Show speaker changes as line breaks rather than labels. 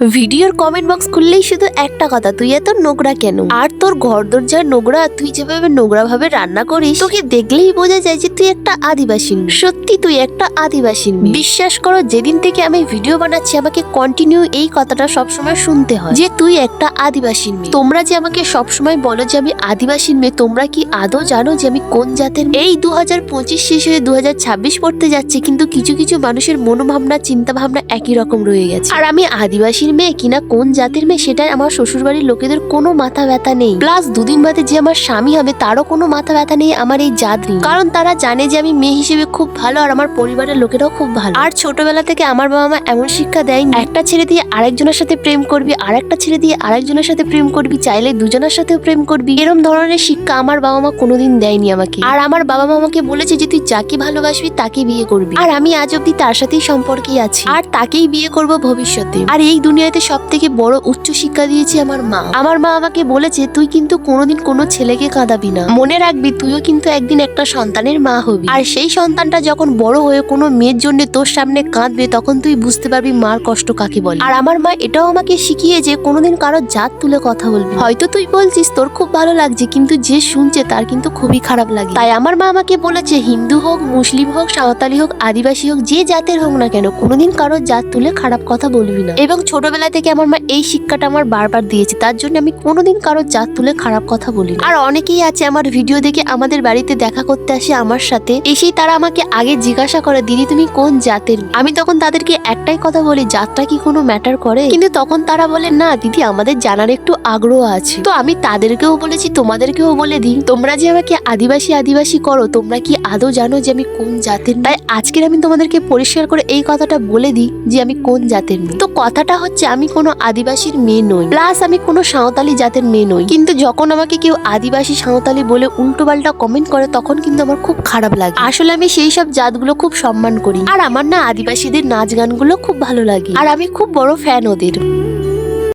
ভিডিওর comment box খুললেই শুধু একটা কথা, তুই এত নোংরা কেন? আর তোর ঘর দরজার নোংরা, তুই যেভাবে নোংরা ভাবে রান্না করিস, তোকে দেখলেই বোঝা যায় যে তুই একটা আদিবাসী সত্যি তুই একটা আদিবাসী বিশ্বাস করো, যেদিন থেকে আমি ভিডিও বানাচ্ছি, আমাকে কন্টিনিউ এই কথাটা সবসময় শুনতে হয় যে তুই একটা আদিবাসী তোমরা যে আমাকে সবসময় বলো যে আমি আদিবাসী মেয়ে, তোমরা কি আদৌ জানো যে আমি কোন জাতের এই দু হাজার পঁচিশ শেষ হয়ে দু হাজার ছাব্বিশ পড়তে যাচ্ছে, কিন্তু কিছু কিছু মানুষের মনোভাবনা চিন্তা ভাবনা একই রকম রয়ে গেছে। আর আমি আদিবাসীর মেয়ে কিনা, কোন জাতের মেয়ে সেটাই আমার শ্বশুর বাড়ির লোকেদের কোনো মাথা ব্যথা নেই। প্লাস দুদিন বাদে যে আমার স্বামী হবে, তারও কোনো মাথা ব্যথা নেই আমার এই জাত কারণ তারা জানে যে আমি মেয়ে হিসেবে খুব ভালো আর আমার পরিবারের লোকেরাও খুব ভালো। আর ছোটবেলা থেকে আমার বাবা মা এমন শিক্ষা দেয় একটা ছেড়ে দিয়ে আরেকজনের সাথে প্রেম করবি আর একটা ছেড়ে দিয়ে আরেকজনের সাথে প্রেম করবি, চাইলে দুজনের সাথেও প্রেম করবি। এরম ধরনের শিক্ষা আমার বাবা মা কোনোদিন দেয়নি আমাকে। আর আমার বাবা মা আমাকে বলেছে যে তুই যাকে ভালোবাসবি তাকে বিয়ে করবি। আর আমি আজ অব্দি তার সাথেই সম্পর্কে আছি। আর তাকেই বিয়ে করব ভবিষ্যতে। আর এই দুনিয়াতে সব থেকে বড় উচ্চ শিক্ষা দিয়েছে আমার মা। আমার মা আমাকে বলেছে, তুই কিন্তু কোনোদিন কোনো ছেলেকে কাঁদাবি না। মনে রাখবি, তুইও কিন্তু একদিন একটা সন্তানের মা হবি। আর সেই সন্তানটা যখন বড় হয়ে কোনো মেয়ের জন্য তোর সামনে কাঁদবে, তখন তুই বুঝতে পারবি মার কষ্ট কাকে বলে। আর আমার মা এটাও আমাকে শিখিয়ে যে, কোনোদিন কারও জাত তুলে কথা বলবি হয়তো তুই বলছিস, তোর খুব ভালো লাগছে, কিন্তু যে শুনছে, তার কিন্তু খুবই খারাপ লাগে। তাই আমার মা আমাকে বলেছে, হিন্দু হোক, মুসলিম হোক, সাঁওতালি হোক, আদিবাসী হোক, যে জাতের হোক না কেন, কোনোদিন কারও জাত তুলে খারাপ কথা বলবি না। এবং ছোটবেলা থেকে আমার মা এই শিক্ষাটা আমার বারবার দিয়েছে। তার জন্য আমি কোনোদিন কারও জাত তুলে খারাপ কথা বলি আর অনেকেই আছে আমার ভিডিও দেখে আমাদের বাড়িতে দেখা করতে আসে আমার সাথে। এসেই তারা আমাকে আগে জিজ্ঞাসা করে, দিদি, তুমি কোন জাতের? আমি তখন তাদেরকে একটাই কথা বলি, জাতটা কি কোনো ম্যাটার করে? কিন্তু তখন তারা বলে, না, দিদি, আমাদের জানার একটু আগ্রহ আছে। তো আমি তাদেরকেও বলেছি, তোমাদেরকেও বলে দিই, তোমরা যে আমাকে আদিবাসী আদিবাসী করো, তোমরা কি আদৌ জানো যে আমি কোন জাতের? তাই আজকের আমি তোমাদেরকে পরিষ্কার করে এই কথাটা বলে দিই যে আমি কোন জাতের তো কথাটা হচ্ছে আমি কোনো আদিবাসীর মেয়ে নই। প্লাস আমি কোনো সাঁওতালি জাতের মেয়ে নই। কিন্তু যখন আমাকে কেউ আদিবাসী সাঁওতালি বলে উল্টো পাল্টা কমেন্ট করে, তখন কিন্তু আমার খুব খারাপ লাগে। আসলে আমি সেই সব জাতগুলো খুব সম্মান করি। আর আমার না আদিবাসীদের নাচ গানগুলো খুব ভালো লাগে। আর আমি খুব বড় ফ্যান ওদের।